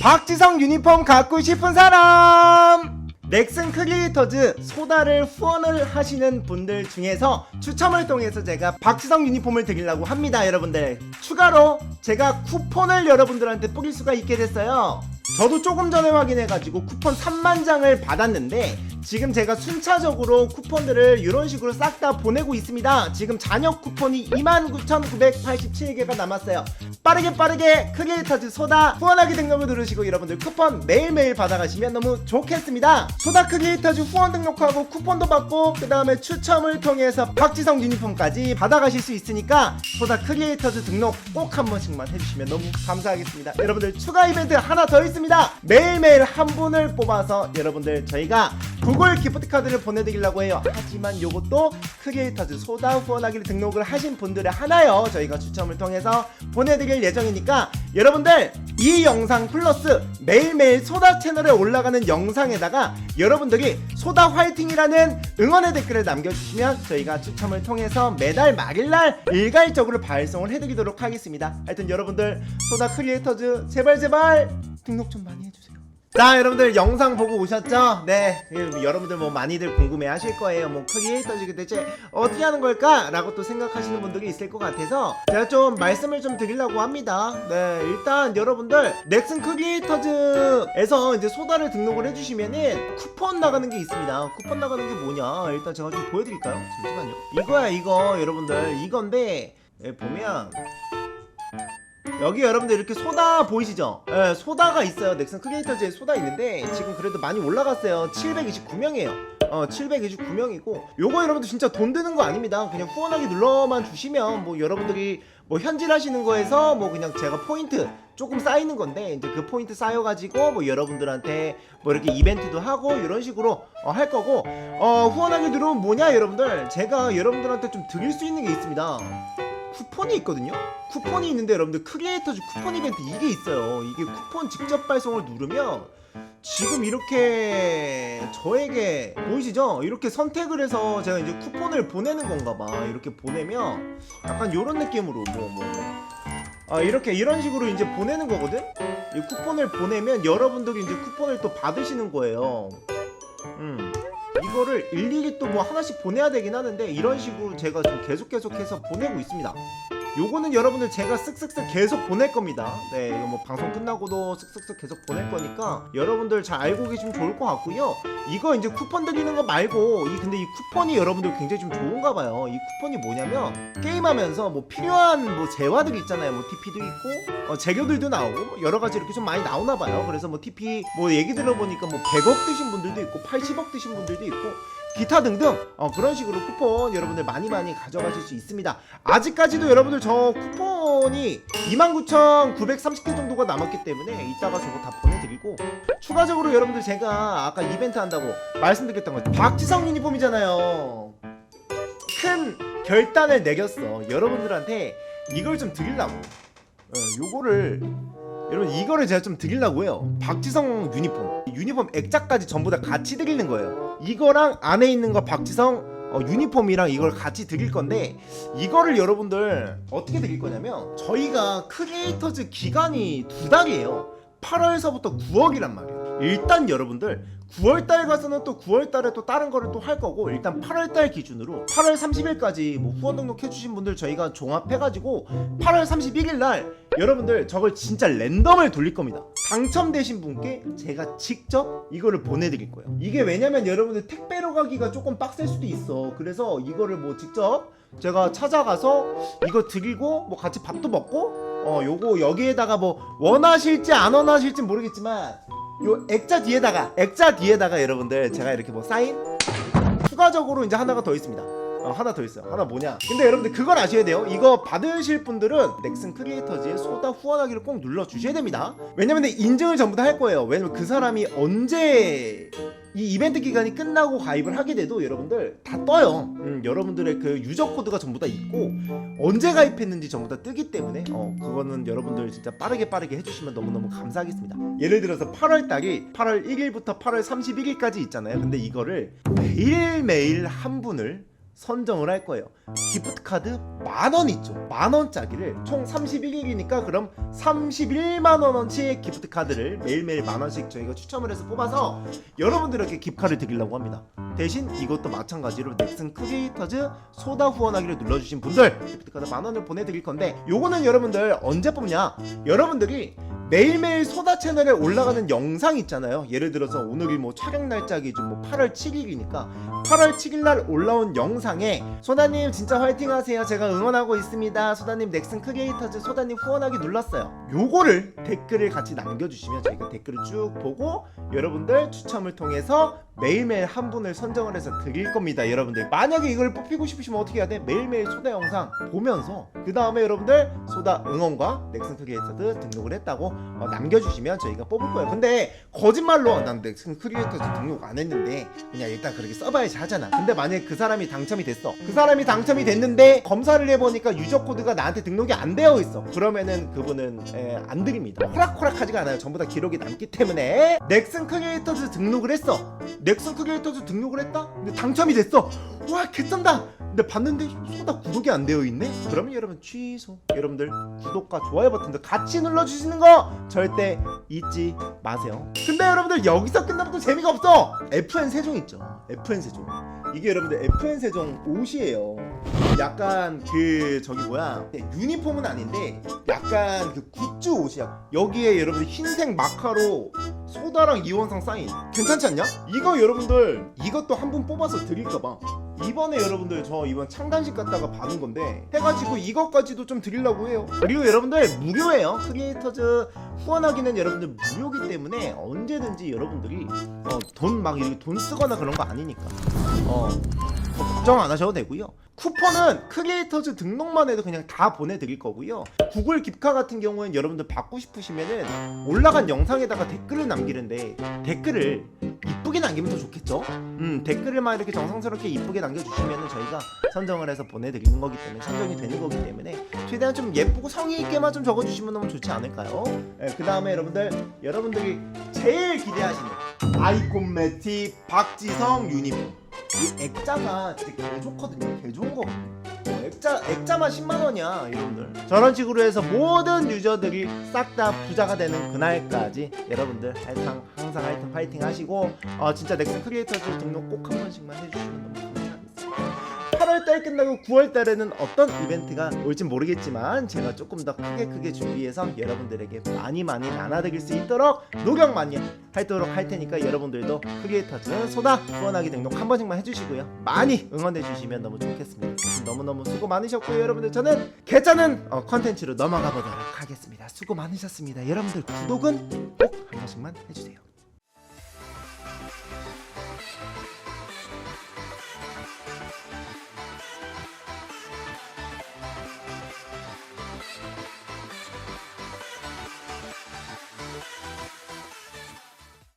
박지성 유니폼 갖고 싶은 사람! 넥슨 크리에이터즈 소다를 후원을 하시는 분들 중에서 추첨을 통해서 제가 박지성 유니폼을 드리려고 합니다 여러분들. 추가로 제가 쿠폰을 여러분들한테 뿌릴 수가 있게 됐어요. 저도 조금 전에 확인해가지고 쿠폰 3만 장을 받았는데 지금 제가 순차적으로 쿠폰들을 이런 식으로 싹 다 보내고 있습니다. 지금 잔여 쿠폰이 29,987개가 남았어요. 빠르게 빠르게 크리에이터즈 소다 후원하기 등록을 누르시고 여러분들 쿠폰 매일매일 받아가시면 너무 좋겠습니다. 소다 크리에이터즈 후원 등록하고 쿠폰도 받고 그 다음에 추첨을 통해서 박지성 유니폼까지 받아가실 수 있으니까 소다 크리에이터즈 등록 꼭 한 번씩만 해주시면 너무 감사하겠습니다. 여러분들 추가 이벤트 하나 더 있습니다. 매일매일 한 분을 뽑아서 여러분들 저희가 구글 기프트 카드를 보내드리려고 해요. 하지만 요것도 크리에이터즈 소다 후원하기를 등록을 하신 분들의 하나요. 저희가 추첨을 통해서 보내드릴 예정이니까 여러분들 이 영상 플러스 매일매일 소다 채널에 올라가는 영상에다가 여러분들이 소다 화이팅이라는 응원의 댓글을 남겨주시면 저희가 추첨을 통해서 매달 말일날 일괄적으로 발송을 해드리도록 하겠습니다. 하여튼 여러분들 소다 크리에이터즈 제발 제발 등록 좀 많이 해주세요. 자 여러분들 영상 보고 오셨죠? 네. 예, 여러분들 뭐 많이들 궁금해 하실 거예요. 뭐 크리에이터즈 대체 어떻게 하는 걸까? 라고 또 생각하시는 분들이 있을 것 같아서 제가 좀 말씀을 좀 드리려고 합니다. 네 일단 여러분들 넥슨 크리에이터즈에서 이제 소다를 등록을 해주시면은 쿠폰 나가는 게 있습니다. 쿠폰 나가는 게 뭐냐? 일단 제가 좀 보여드릴까요? 잠시만요. 이거야 이거 여러분들. 이건데 예, 보면 여기 여러분들 이렇게 소다 보이시죠? 예, 소다가 있어요. 넥슨 크리에이터즈에 소다 있는데 지금 그래도 많이 올라갔어요. 729명이에요. 어, 729명이고 요거 여러분들 진짜 돈 드는 거 아닙니다. 그냥 후원하기 눌러만 주시면 뭐 여러분들이 뭐 현질 하시는 거에서 뭐 그냥 제가 포인트 조금 쌓이는 건데 이제 그 포인트 쌓여가지고 뭐 여러분들한테 뭐 이렇게 이벤트도 하고 이런 식으로 어, 할 거고 어, 후원하기 누르면 뭐냐 여러분들 제가 여러분들한테 좀 드릴 수 있는 게 있습니다. 쿠폰이 있거든요. 쿠폰이 있는데 여러분들 크리에이터즈 쿠폰 이벤트 이게 있어요. 이게 쿠폰 직접 발송을 누르면 지금 이렇게 저에게 보이시죠? 이렇게 선택을 해서 제가 이제 쿠폰을 보내는 건가 봐. 이렇게 보내면 약간 이런 느낌으로 뭐 뭐. 아 이렇게 이런 식으로 이제 보내는 거거든. 이 쿠폰을 보내면 여러분들이 이제 쿠폰을 또 받으시는 거예요. 음. 이거를 일일이 또 뭐 하나씩 보내야 되긴 하는데 이런 식으로 제가 좀 계속 계속해서 보내고 있습니다. 요거는 여러분들 제가 쓱쓱쓱 계속 보낼 겁니다. 네, 이거 뭐 방송 끝나고도 쓱쓱쓱 계속 보낼 거니까 여러분들 잘 알고 계시면 좋을 것 같고요. 이거 이제 쿠폰 드리는 거 말고 이 근데 이 쿠폰이 여러분들 굉장히 좀 좋은가 봐요. 이 쿠폰이 뭐냐면 게임하면서 뭐 필요한 뭐 재화들 있잖아요. 뭐 TP도 있고 어, 재료들도 나오고 뭐 여러 가지 이렇게 좀 많이 나오나 봐요. 그래서 뭐 TP 뭐 얘기 들어보니까 뭐 100억 드신 분들도 있고 80억 드신 분들도 있고 기타 등등 어, 그런 식으로 쿠폰 여러분들 많이 많이 가져가실 수 있습니다. 아직까지도 여러분들 저 쿠폰이 29,930개 정도가 남았기 때문에 이따가 저거 다 보내드리고 추가적으로 여러분들 제가 아까 이벤트 한다고 말씀드렸던 거 박지성 유니폼이잖아요. 큰 결단을 내겼어. 여러분들한테 이걸 좀 드리려고. 어, 요거를 여러분 이거를 제가 좀 드리려고 해요. 박지성 유니폼. 유니폼 액자까지 전부 다 같이 드리는 거예요. 이거랑 안에 있는 거 박지성 어, 유니폼이랑 이걸 같이 드릴 건데 이거를 여러분들 어떻게 드릴 거냐면 저희가 크리에이터즈 기간이 두 달이에요. 8월서부터 9월이란 말이에요. 일단 여러분들 9월달 가서는 또 9월달에 또 다른 거를 또 할 거고 일단 8월달 기준으로 8월 30일까지 뭐 후원 등록해주신 분들 저희가 종합해가지고 8월 31일 날 여러분들 저걸 진짜 랜덤을 돌릴 겁니다. 당첨되신 분께 제가 직접 이거를 보내드릴 거예요. 이게 왜냐면 여러분들 택배로 가기가 조금 빡셀 수도 있어. 그래서 이거를 뭐 직접 제가 찾아가서 이거 드리고 뭐 같이 밥도 먹고 어 요거 여기에다가 뭐 원하실지 안 원하실지 모르겠지만 요 액자 뒤에다가 액자 뒤에다가 여러분들 제가 이렇게 뭐 사인 추가적으로 이제 하나가 더 있습니다. 어, 하나 더 있어요. 하나 뭐냐? 근데 여러분들 그걸 아셔야 돼요. 이거 받으실 분들은 넥슨 크리에이터즈에 소다 후원하기를 꼭 눌러 주셔야 됩니다. 왜냐면 인증을 전부 다 할 거예요. 왜냐면 그 사람이 언제 이 이벤트 기간이 끝나고 가입을 하게 돼도 여러분들 다 떠요. 음, 여러분들의 그 유저 코드가 전부 다 있고 언제 가입했는지 전부 다 뜨기 때문에 어 그거는 여러분들 진짜 빠르게 빠르게 해주시면 너무너무 감사하겠습니다. 예를 들어서 8월 달이 8월 1일부터 8월 31일까지 있잖아요. 근데 이거를 매일 매일 한 분을 선정을 할 거예요. 기프트 카드 만 원 있죠. 만 원짜리를 총 31일이니까 그럼 31만 원어치 기프트 카드를 매일매일 만 원씩 저희가 추첨을 해서 뽑아서 여러분들에게 기프카를 드리려고 합니다. 대신 이것도 마찬가지로 넥슨 크리에이터즈 소다 후원하기를 눌러주신 분들 기프트 카드 만 원을 보내드릴 건데 요거는 여러분들 언제 뽑냐? 여러분들이 매일매일 소다 채널에 올라가는 영상 있잖아요. 예를 들어서 오늘이 뭐 촬영 날짜 기준 뭐 8월 7일이니까 8월 7일 날 올라온 영상에 소다님 진짜 화이팅 하세요. 제가 응원하고 있습니다. 소다님 넥슨 크리에이터즈 소다님 후원하기 눌렀어요. 요거를 댓글을 같이 남겨주시면 저희가 댓글을 쭉 보고 여러분들 추첨을 통해서 매일매일 한 분을 선정을 해서 드릴 겁니다. 여러분들 만약에 이걸 뽑히고 싶으시면 어떻게 해야 돼? 매일매일 소다 영상 보면서 그 다음에 여러분들 소다 응원과 넥슨 크리에이터즈 등록을 했다고 어, 남겨주시면 저희가 뽑을 거예요. 근데 거짓말로 난 넥슨 크리에이터즈 등록 안 했는데 그냥 일단 그렇게 써봐야지 하잖아. 근데 만약에 그 사람이 당첨이 됐어. 그 사람이 당첨이 됐는데 검사를 해보니까 유저 코드가 나한테 등록이 안 되어 있어. 그러면은 그분은 에, 안 드립니다. 호락호락하지가 않아요. 전부 다 기록이 남기 때문에 넥슨 크리에이터즈 등록을 했어. 넥슨 크리에이터즈 등록을 했다? 근데 당첨이 됐어. 와 개쩐다. 근데 봤는데 소다 구독이 안 되어 있네? 그러면 여러분 취소. 여러분들 구독과 좋아요 버튼도 같이 눌러주시는 거 절대 잊지 마세요. 근데 여러분들 여기서 끝나면 또 재미가 없어. FN 세종 있죠. FN 세종. 이게 여러분들 FN 세종 옷이에요. 약간 그 저기 뭐야 유니폼은 아닌데 약간 그 굿즈 옷이야. 여기에 여러분들 흰색 마카로 소다랑 이원상 사인 괜찮지 않냐? 이거 여러분들 이것도 한 분 뽑아서 드릴까봐 이번에 여러분들 저 이번 창간식 갔다가 받은 건데 해가지고 이것까지도 좀 드리려고 해요 그리고 여러분들 무료예요 크리에이터즈 후원하기는 여러분들 무료기 때문에 언제든지 여러분들이 어, 돈막 이렇게 돈 쓰거나 그런 거 아니니까 어뭐 걱정 안 하셔도 되고요. 쿠폰은 크리에이터즈 등록만 해도 그냥 다 보내드릴 거고요. 구글 깁카 같은 경우는 여러분들 받고 싶으시면은 올라간 영상에다가 댓글을 남기는데 댓글을 이쁘게 남기면 더 좋겠죠? 음 댓글을 막 이렇게 정성스럽게 이쁘게 남겨주시면은 저희가 선정을 해서 보내드리는 거기 때문에 선정이 되는 거기 때문에 최대한 좀 예쁘고 성의 있게만 좀 적어주시면 너무 좋지 않을까요? 예, 그 다음에 여러분들 여러분들이 제일 기대하시는 아이콘 매티 박지성 유니폼 이 액자가 되게 개 좋거든요. 개 좋은 거거든요. 어, 액자 액자만 10만 원이야, 여러분들. 저런 식으로 해서 모든 유저들이 싹 다 부자가 되는 그날까지 여러분들 항상 항상 하여튼 파이팅 하시고 어, 진짜 넥슨 크리에이터즈 등록 꼭 한 번씩만 해주시면 너무 감사하겠습니다. 8월달 끝나고 9월달에는 어떤 이벤트가 올진 모르겠지만 제가 조금 더 크게 크게 준비해서 여러분들에게 많이 많이 나눠드릴 수 있도록 노력 많이 하도록 할 테니까 여러분들도 크리에이터즈 소다 후원하기 등록 한 번씩만 해주시고요. 많이 응원해 주시면 너무 좋겠습니다. 너무너무 수고 많으셨고요 여러분들. 저는 괜찮은 어, 컨텐츠로 넘어가 보도록 하겠습니다. 수고 많으셨습니다. 여러분들 구독은 꼭 한 번씩만 해주세요